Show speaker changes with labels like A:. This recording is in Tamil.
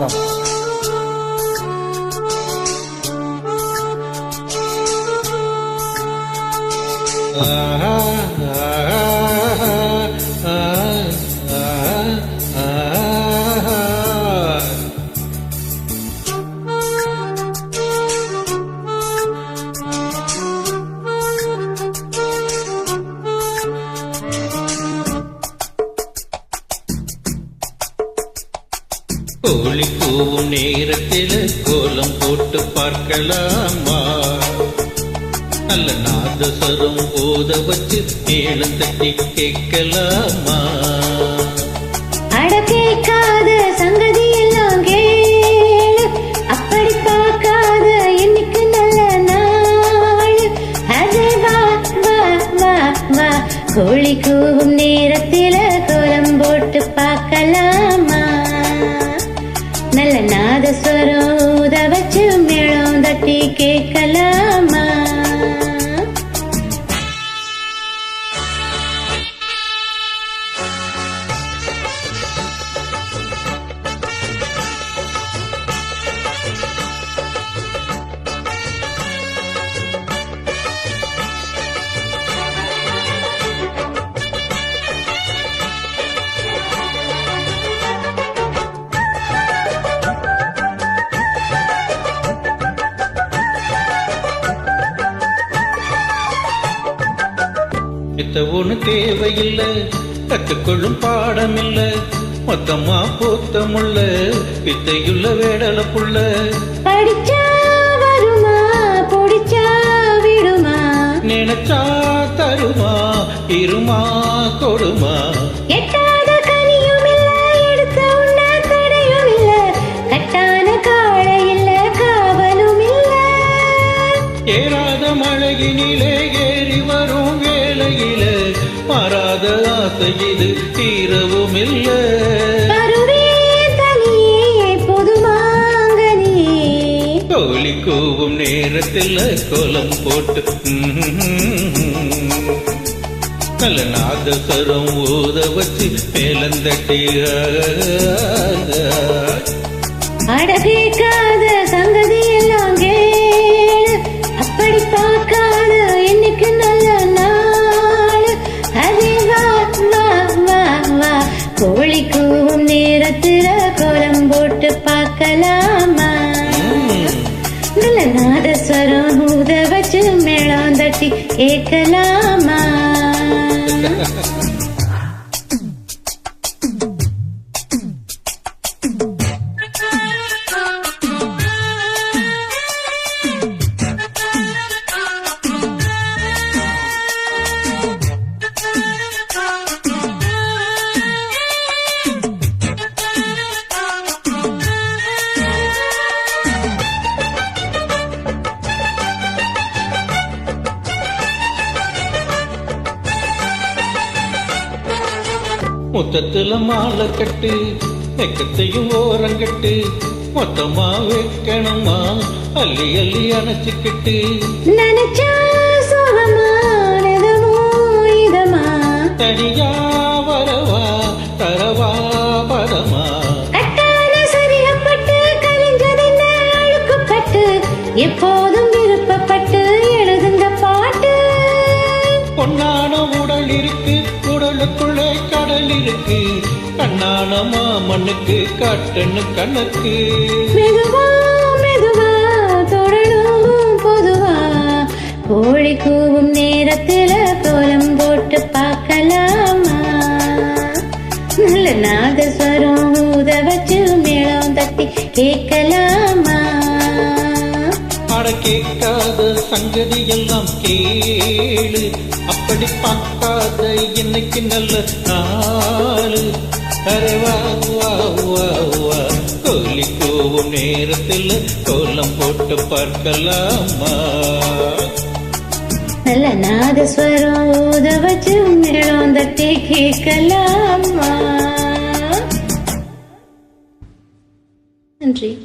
A: ま。
B: ああ கோழி கூவும் நேரத்தில் கோலம் போட்டு பார்க்கலாமா? நல்ல நாதஸ்வரம் போத வச்சு மேளம் தட்டி கேட்கலாமா?
C: அட கேட்காத சங்கதி
B: ஒண்ணு தேவையில்லை. கற்றுக்கொள்ளும் பாடமில்லை. மொத்தமா பூத்தமுள்ள வித்தையுள்ள வேடல புள்ள
C: படிச்சா வருமா பொடிச்சா விடுமா?
B: நினைச்சா தருமா இருமா கொடுமா? ஏறாத மழையினிலே ஏறி வரும் வேளையில மாறாத ஆசை இது தீரவும் இல்லை கோழி கூவும் நேரத்தில் கோலம் போட்டு நல்ல நாதஸ்வரம் ஊத வச்சு மேலந்தட்டி
C: அடகேக்காத சங்கதி. கோழி நேரத்துல கோலம் போட்டு பார்க்கலாமா? நாதஸ்வரம் ஊத வச்சு மேளம் தட்டி கேட்கலாமா?
B: முத்தத்துல மாலை கட்டு வெக்கத்தையும் ஓரங்கட்டு மொத்தமா வைக்கணுமா? அள்ளி அள்ளி அணைச்சுக்கிட்டு. தனியா வரவா தரவா பரமா
C: கட்டான
B: கடல் இருக்கு கண்ணான மாமண்ணுக்கு காட்டன்னு கணக்கு
C: மெதுவா மெதுவா தொடரும் பொதுவா. கோழி கூவும் நேரத்துல கோலம் போட்டு பார்க்கலாமா? நல்ல நாதஸ்வரம் ஊத வச்சு மேளம் தட்டி கேட்கலாமா?
B: கேட்காத சங்கதி எல்லாம் கேளு. அப்படி பார்க்காத இன்னைக்கு நல்ல நாளு. அரே வா வா நேரத்தில் கோலம் போட்டு பார்க்கலாமா?
C: நல்ல நாதஸ்வரம் ஊத வச்சு மேளம் தட்டி கேட்கலாமா? நன்றி.